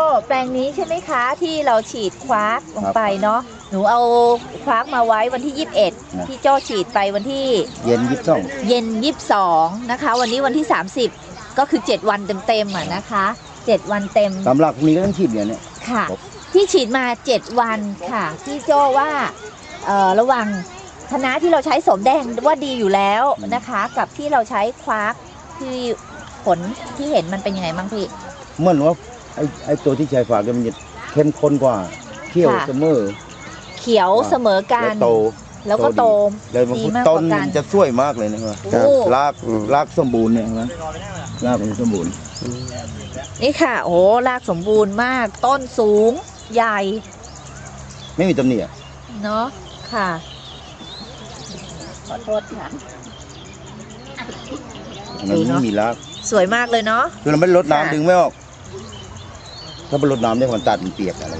จ้แปลงนี้ใช่ไหมคะ ที่เราฉีดคว้ากลงไปเนาะหนูเอาคว้ากมาไว้วันที่ 21 ที่โจ้ฉีดไปวันที่เย็นยิบซ่องเย็น 22 นะคะ วันนี้วันที่ 30 ก็คือ 7 วันเต็มๆอะนะคะ 7 วันเต็มตำลักนี้ก็ต้องฉีดเนี่ยเนี่ยค่ะครับที่ฉีดมา 7 วันค่ะที่โจ้ว่าเอ่อระหวังคณะที่เราใช้สมแดงว่าดีอยู่แล้วนะคะ กับที่เราใช้คว้ากที่ผลที่เห็นมันเป็นยังไงบ้างพี่ เหมื่อนว่า ไอ้ไอ้ตัวที่ใช้ฝากเนี่ยมันจะเข้มข้นกว่าเที่ยวค่ะ เสมอ เขียวเสมอกัและน โตแล้วก็โตเลยมันดีมากกว่าต้นกันมันจะสวยมากเลยนะครับโอ้ รากรากสมบูรณ์เนี่ยเห็นไหมรากมันสมบูรณ์นี่ค่ะ โอ้รากสมบูรณ์มาก ต้นสูง ใหญ่ ไม่มีตำหนิอะเนาะค่ะ ขอโทษค่ะ มันดูเนไม่อะมีราก สวยมากเลยเนาะ คือเราไม่ได้ลดค่ะ น้ำดึงไม่ออก ถ้าเป็นลดน้ำเนี่ยมันตัดมันเปียกอะไร